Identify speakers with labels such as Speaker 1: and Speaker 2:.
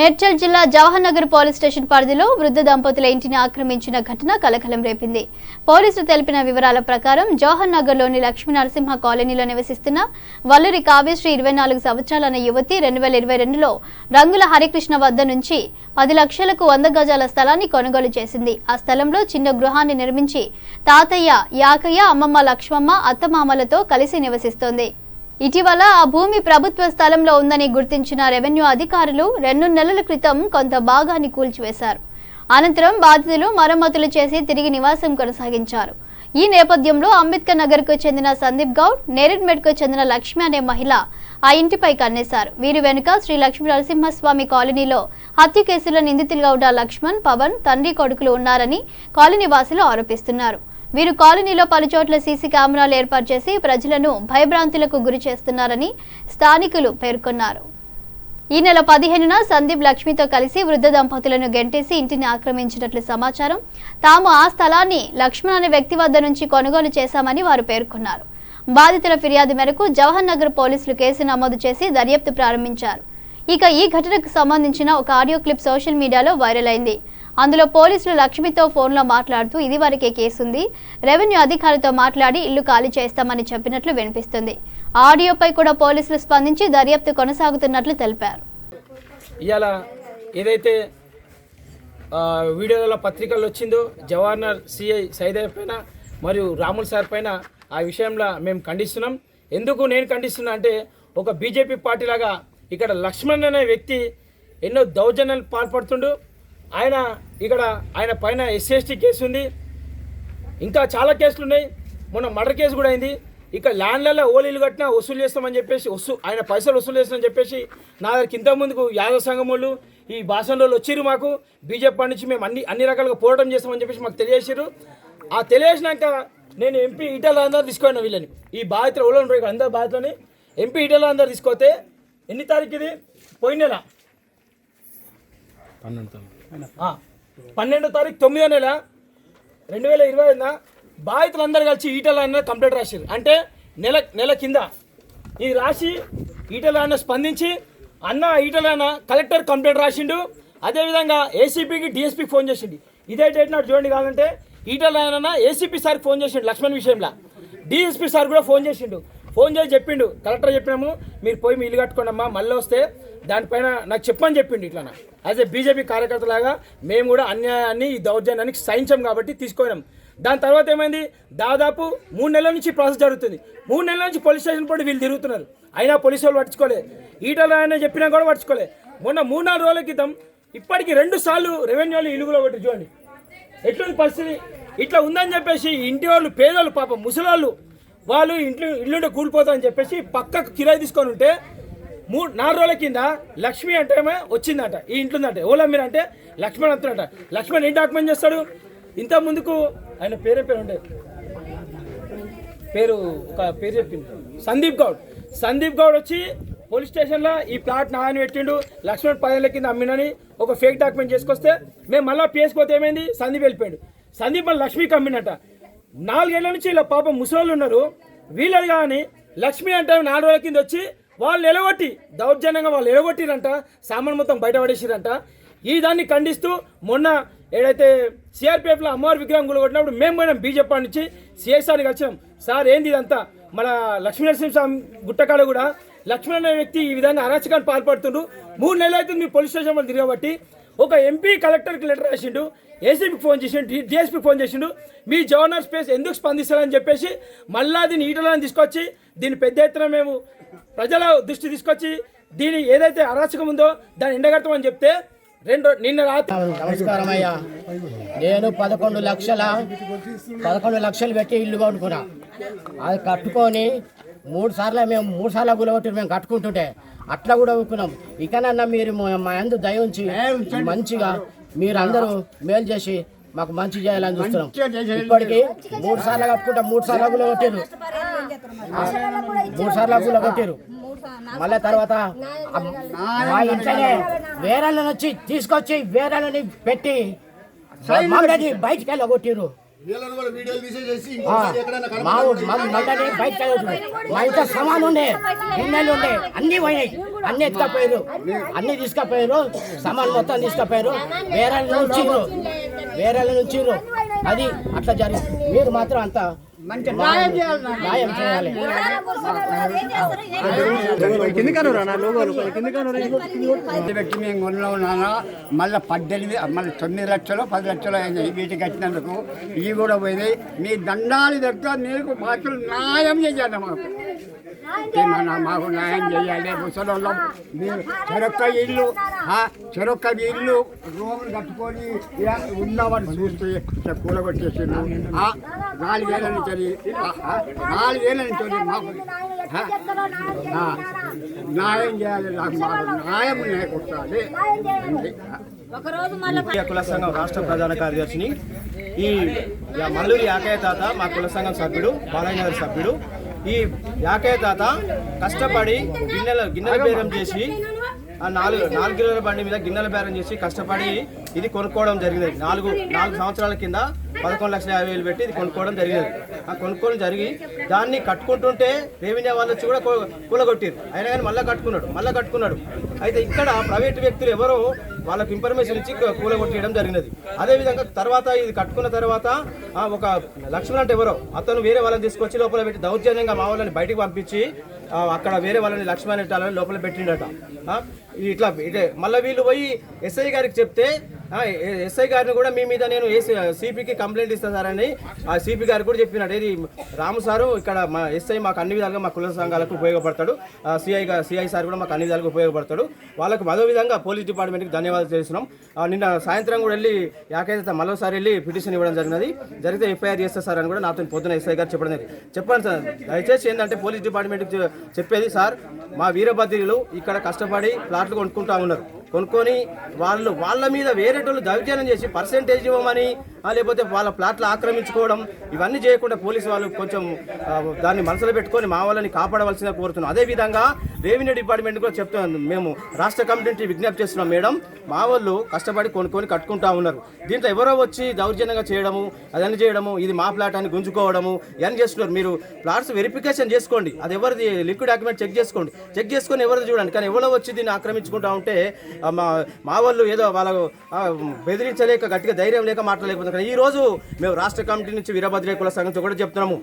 Speaker 1: మేడ్చల్ జిల్లా Jawahar Nagar police station పరిధిలో వృద్ధ దంపతుల ఇంటిని ఆక్రమించిన ఘటన కలకలం రేపింది. పోలీసులు తెలిపిన వివరాల ప్రకారం జవహర్ నగర్లోని లక్ష్మీ నరసింహ కాలనీలో నివసిస్తున్న వల్లూరి కావ్యశ్రీ ఇరవై నాలుగు సంవత్సరాలన్న యువతి రెండు వేల ఇరవై రెండులో రంగుల హరికృష్ణ వద్ద నుంచి పది లక్షలకు వంద గజాల స్థలాన్ని కొనుగోలు చేసింది. ఆ స్థలంలో చిన్న గృహాన్ని నిర్మించి తాతయ్య యాకయ్య అమ్మమ్మ లక్ష్మమ్మ అత్తమామలతో కలిసి నివసిస్తోంది. ఇటీవల ఆ భూమి ప్రభుత్వ స్థలంలో ఉందని గుర్తించిన రెవెన్యూ అధికారులు రెండు నెలల క్రితం కొంత భాగాన్ని కూల్చివేశారు. అనంతరం బాధితులు మరమ్మతులు చేసి తిరిగి నివాసం కొనసాగించారు. ఈ నేపథ్యంలో అంబేద్కర్ నగర్కు చెందిన సందీప్ గౌడ్ నేరెడ్మెడ్కు చెందిన లక్ష్మి అనే మహిళ ఆ ఇంటిపై కన్నేశారు. వీరి వెనుక శ్రీ లక్ష్మీ నరసింహస్వామి కాలనీలో హత్య కేసులో నిందితులుగా ఉన్న లక్ష్మణ్ పవన్ తండ్రి కొడుకులు ఉన్నారని కాలనీ వాసులు ఆరోపిస్తున్నారు. వీరు కాలనీలో పలుచోట్ల సీసీ కెమెరాలు ఏర్పాటు చేసి ప్రజలను భయభ్రాంతులకు గురి చేస్తున్నారని స్థానికులు పేర్కొన్నారు. ఈ నెల పదిహేనున సందీప్ లక్ష్మితో కలిసి వృద్ధ దంపతులను గెంటేసి ఇంటిని ఆక్రమించినట్లు సమాచారం. తాము ఆ స్థలాన్ని లక్ష్మణ్ అనే వ్యక్తి వద్ద నుంచి కొనుగోలు చేశామని వారు పేర్కొన్నారు. బాధితుల ఫిర్యాదు మేరకు జవహర్ నగర్ పోలీసులు కేసు నమోదు చేసి దర్యాప్తు ప్రారంభించారు. ఇక ఈ ఘటనకు సంబంధించిన ఒక audio clip social media viral అయింది. అందులో పోలీసులు లక్ష్మితో ఫోన్లో మాట్లాడుతూ ఇదివరకే కేసుంది. రెవెన్యూ అధికారితో మాట్లాడి ఇల్లు ఖాళీ చేస్తామని చెప్పినట్లు వినిపిస్తుంది. ఆడియోపై కూడా పోలీసులు స్పందించి దర్యాప్తు కొనసాగుతున్నట్లు తెలిపారు.
Speaker 2: ఇవాళ ఏదైతే ఆ, వీడియోలలో పత్రికల్లో వచ్చిందో జవహర్నర్ సిఐ సైదయ్య పైన మరియు రాముల్ సార్ పైన ఆ విషయంలో మేము ఖండిస్తున్నాం. ఎందుకు నేను ఖండిస్తున్నా అంటే ఒక బీజేపీ పార్టీ లాగా ఇక్కడ లక్ష్మణ్ అనే వ్యక్తి ఎన్నో దౌర్జన్యాలు పాల్పడుతుండు. ఆయన ఇక్కడ ఆయన పైన ఎస్సీఎస్టీ కేసు ఉంది. ఇంకా చాలా కేసులు ఉన్నాయి. మొన్న మర్డర్ కేసు కూడా అయింది. ఇక ల్యాండ్లలో ఓలీలు కట్టినా వసూలు చేస్తామని చెప్పేసి వసూ ఆయన పైసలు వసూలు చేస్తామని చెప్పేసి నా దగ్గరికి ఇంతకుముందుకు యాదవ సంఘం వాళ్ళు ఈ భాషలో వచ్చిర్రు మాకు. బీజేపీ పార్టీ నుంచి మేము అన్ని అన్ని రకాలుగా పోరాటం చేస్తామని చెప్పేసి మాకు తెలియజేసారు ఆ తెలియజేసినాక నేను ఎంపీ ఈటల అందరూ తీసుకున్నాను వీళ్ళని. ఈ బాధితులు ఎవరు ఉంటారు ఇక్కడ అందరు బాధితులని. ఎంపీ ఇటల అందరూ తీసుకొస్తే ఎన్ని తారీఖు ఇది? పోయిన నెల. పన్నెండు పన్నెండో తారీఖు తొమ్మిదో నెల రెండు వేల ఇరవై ఐదున బాధితులందరూ కలిసి ఈటల అన్న కంప్లైంట్ రాశారు అంటే నెల నెల కింద ఇది రాసి ఈటల అన్న స్పందించి అన్న ఈటల అన్న కలెక్టర్ కంప్లైంట్ రాసిండు. అదేవిధంగా ఏసీపీకి డిఎస్పీకి ఫోన్ చేసిండు. ఇదే డేట్ నాడు చూడండి కావాలంటే ఈటల అన్న ఏసీపీ సార్కి ఫోన్ చేసిండు లక్ష్మణ్ విషయంలో. డిఎస్పీ సార్ కూడా ఫోన్ చేసిండు. ఫోన్ చేసి చెప్పిండు. కలెక్టర్ చెప్పినాము మీరు పోయి మీ ఇల్లు కట్టుకోండి అమ్మా మళ్ళీ వస్తే దానిపైన నాకు చెప్పని చెప్పిండు ఇట్లా యాజ్ ఏ బీజేపీ కార్యకర్తలాగా మేము కూడా అన్యాయాన్ని ఈ దౌర్జన్యానికి సహించాం కాబట్టి తీసుకున్నాం దాని తర్వాత ఏమైంది? దాదాపు మూడు నెలల నుంచి ప్రాసెస్ జరుగుతుంది. మూడు నెలల నుంచి పోలీస్ స్టేషన్ కూడా వీళ్ళు తిరుగుతున్నారు. అయినా పోలీసు వాళ్ళు పట్టించుకోలేదు ఈటల ఆయన చెప్పినా కూడా పట్టించుకోలేదు మొన్న మూడు నాలుగు రోజుల క్రితం ఇప్పటికి రెండు సార్లు రెవెన్యూలు ఇలుగులో ఒకటి చూడండి. ఎట్లుంది పరిస్థితి? ఇట్లా ఉందని చెప్పేసి ఇంటి వాళ్ళు పేదోళ్ళు పాపం ముసలాళ్ళు వాళ్ళు ఇంట్లో ఇల్లుంటే కూలిపోతా అని చెప్పేసి పక్కకు కిరాయి తీసుకొని ఉంటే మూడు నాలుగు రోజుల కింద లక్ష్మి అంటే వచ్చిందంట ఈ ఇంట్లోందంట. ఓలా మీరు అంటే లక్ష్మణ్ అంటున్నట లక్ష్మణ్ ఏం డాక్యుమెంట్ చేస్తాడు? ఇంత ముందుకు ఆయన పేరే పేరు ఉండే. పేరు ఒక పేరు చెప్పింది సందీప్ గౌడ్. సందీప్ గౌడ్ వచ్చి పోలీస్ స్టేషన్లో ఈ ప్లాట్ నాయన పెట్టిండు. లక్ష్మణ్ పదేళ్ళ కింద అమ్మినని ఒక ఫేక్ డాక్యుమెంట్ చేసుకొస్తే మేము మళ్ళీ పేసుకోతే ఏమైంది? సందీప్ వెళ్ళిపోయాడు. సందీప్ మళ్ళీ లక్ష్మికి అమ్మినట నాలుగేళ్ళ నుంచి ఇలా పాపం ముసలోళ్ళు ఉన్నారు. వీళ్ళది కానీ లక్ష్మి అంటే నాలుగు రోజుల కింద వచ్చి వాళ్ళు ఎలగొట్టి దౌర్జన్యంగా వాళ్ళు ఎలగొట్టిరంట సామాన్ మొత్తం బయటపడేసిరంట ఈ దాన్ని ఖండిస్తూ మొన్న ఏదైతే సిఆర్పిఎఫ్లో అమ్మవారి విగ్రహం కూలగొట్టినప్పుడు మేము పోయినాం బీజేపీ నుంచి సిఎస్ఆర్ని కలిసినాం సార్ ఏంది ఇదంతా? మన లక్ష్మీనరసింహ స్వామి గుట్టకాడ కూడా లక్ష్మణ్ వ్యక్తి ఈ విధంగా అరాచకాన్ని పాల్పడుతుండ్రు. మూడు నెలలు అవుతుంది మీ పోలీస్ స్టేషన్ వాళ్ళు తిరగబట్టి. ఒక ఎంపీ కలెక్టర్కి లెటర్ రాసిండు ఏసీపీకి ఫోన్ చేసిండు డిఎస్పీకి ఫోన్ చేసిండు మీ జవర్నర్ స్పేస్ ఎందుకు స్పందిస్తారని చెప్పేసి మళ్ళా దీన్ని ఈటలను తీసుకొచ్చి దీన్ని పెద్ద ఎత్తున మేము ప్రజల దృష్టి తీసుకొచ్చి దీని ఏదైతే అరాచకం ఉందో దాన్ని ఎండగడతామని చెప్తే రెండు నిన్న రాత్రి
Speaker 3: నమస్కారం అయ్యా. నేను పదకొండు లక్షల పదకొండు లక్షలు పెట్టి ఇల్లు కొనుక్కున్నా. అది కట్టుకొని మూడు సార్లు మేము మూడు సార్లు గులగొట్టి మేము కట్టుకుంటుంటే అట్లా కూడా ఊరుకున్నాం ఇకనన్నా మీరు మా- అందు దయ ఉంచి మంచిగా మీరు అందరూ మేలు చేసి మాకు మంచి చేయాలని చూస్తున్నాం. ఇప్పటికి మూడు సార్లు కట్టుకుంటా మూడు సార్లు గులగొట్టారు మూడు సార్లు గులగొట్టారు మళ్ళీ తర్వాత మా ఇంట్లోనే వచ్చి తీసుకొచ్చి వేరేళ్ళని పెట్టి బయటికి వెళ్ళగొట్టిర్రు మా
Speaker 4: కనపడకూడదు.
Speaker 3: మా మండలి బయట చదువుతుంది మా ఇంట్లో సమానం ఉండే గిన్నెలు ఉండే అన్ని పోయినాయి. అన్ని ఎత్తుకపోయారు అన్ని తీసుకపోయారు సమాన్ మొత్తం తీసుకపోయారు వేరే నుంచి వేరే నుంచి అది అట్లా జరిగింది. మీరు మాత్రం అంత
Speaker 5: పెట్టి మేము కొనలో ఉన్నానా? మళ్ళీ పద్దెనిమిది మళ్ళీ తొమ్మిది లక్షలు పది లక్షలు అయినాయి వీటికి కట్టినందుకు ఇవి కూడా పోయినాయి. మీ దండాలు దగ్గర మీకు మాకు న్యాయం చేయాలి మాకు. ఏమన్నా మాకు న్యాయం చేయాలి మీరు చెరొక్క ఇల్లు ఆ, చెరొక్క ఇల్లు రూములు కట్టుకొని ఉన్నామని చూస్తే కూలగొట్టేసిండు. ఆ, నాలుగేళ్ళ నుంచి నాలుగేళ్ళ నుంచి మాకు న్యాయం చేయాలి నాకు మాకు న్యాయం లేకొచ్చాలి
Speaker 6: ఈ కుల సంఘం రాష్ట్ర ప్రధాన కార్యదర్శిని ఈ మల్లూరి యాకయ్య తాత మా కుల సంఘం సభ్యుడు బాలయ్య సభ్యుడు ఈ యాకయ్య తాత కష్టపడి గిన్నెల గిన్నెల బేరం చేసి నాలుగు నాలుగు కిలోల బండి మీద గిన్నెల బేరం చేసి కష్టపడి ఇది కొనుక్కోవడం జరిగింది. నాలుగు నాలుగు సంవత్సరాల కింద పదకొండు లక్షల యాభై వేలు పెట్టి ఇది కొనుక్కోవడం జరిగినది ఆ కొనుక్కోవడం జరిగి దాన్ని కట్టుకుంటుంటే రెవెన్యూ వాళ్ళు వచ్చి కూడా కూలగొట్టారు. అయినా కానీ మళ్ళీ కట్టుకున్నాడు మళ్ళీ కట్టుకున్నాడు. అయితే ఇక్కడ ప్రైవేట్ వ్యక్తులు ఎవరో వాళ్ళకి ఇన్ఫర్మేషన్ ఇచ్చి కూలగొట్టేయడం జరిగినది. అదేవిధంగా తర్వాత ఇది కట్టుకున్న తర్వాత ఒక లక్ష్మణ్ అంటే ఎవరో అతను వేరే వాళ్ళని తీసుకొచ్చి లోపల పెట్టి దౌర్జన్యంగా మా వాళ్ళని బయటకు పంపించి అక్కడ వేరే వాళ్ళని లక్ష్మణ్ లోపల పెట్టిండట. ఆ, ఇట్లా ఇదే. మళ్ళీ వీళ్ళు పోయి ఎస్ఐ గారికి చెప్తే ఎస్ఐ గారిని కూడా మీ మీద నేను సిపికి కంప్లైంట్ ఇస్తాను సార్ అని ఆ సిపి గారు కూడా చెప్పినాడు. ఇది రాము సారు ఇక్కడ మా ఎస్ఐ మాకు అన్ని విధాలుగా మా కుల సంఘాలకు ఉపయోగపడతాడు. సిఐ సిఐ సార్ కూడా మాకు అన్ని విధాలుగా ఉపయోగపడతాడు. వాళ్ళకు మరో విధంగా పోలీస్ డిపార్ట్మెంట్కి ధన్యవాదాలు చేస్తున్నాం. నిన్న సాయంత్రం కూడా వెళ్ళి యాకైతే మరోసారి వెళ్ళి పిటిషన్ ఇవ్వడం జరిగినది. జరిగితే ఎఫ్ఐఆర్ చేస్తే సార్ అని కూడా నాతో పొద్దున ఎస్ఐ గారు చెప్పడం చెప్పండి సార్ దయచేసి ఏంటంటే పోలీస్ డిపార్ట్మెంట్కి చెప్పేది సార్ మా వీరభద్రిలు ఇక్కడ కష్టపడి ప్లాట్లు కొనుక్కుంటా ఉన్నారు. కొనుక్కొని వాళ్ళు వాళ్ళ మీద వేరే వేరేటోళ్ళు దౌర్జన్యం చేసి పర్సెంటేజ్ ఇవ్వమని లేకపోతే వాళ్ళ ప్లాట్లు ఆక్రమించుకోవడం ఇవన్నీ చేయకుండా పోలీసు వాళ్ళు కొంచెం దాన్ని మనసులో పెట్టుకొని మా వాళ్ళని కాపాడవలసిందిగా కోరుతున్నాం. అదేవిధంగా రెవెన్యూ డిపార్ట్మెంట్ కూడా చెప్తున్నాం. మేము రాష్ట్ర కమిటీకి విజ్ఞప్తి చేస్తున్నాం మేడం. మా వాళ్ళు కష్టపడి కొనుక్కొని కట్టుకుంటా ఉన్నారు. దీంట్లో ఎవరో వచ్చి దౌర్జన్యంగా చేయడము అదన్నీ చేయడము ఇది మా ప్లాట్ అని గుంజుకోవడము ఇవన్నీ చేస్తున్నారు. మీరు ప్లాట్స్ వెరిఫికేషన్ చేసుకోండి. అది ఎవరిది? లిక్విడ్ డాక్యుమెంట్ చెక్ చేసుకోండి. చెక్ చేసుకొని ఎవరిది చూడండి. కానీ ఎవరో వచ్చి దీన్ని ఆక్రమించుకుంటా ఉంటే మా మా వాళ్ళు ఏదో వాళ్ళ బెదిరించలేక గట్టిగా ధైర్యం లేక మాట్లాడలేకపోతే ఈ రోజు మేము రాష్ట్ర కమిటీ నుంచి వీరభద్రే కుల సంఘంతో కూడా చెప్తున్నాము.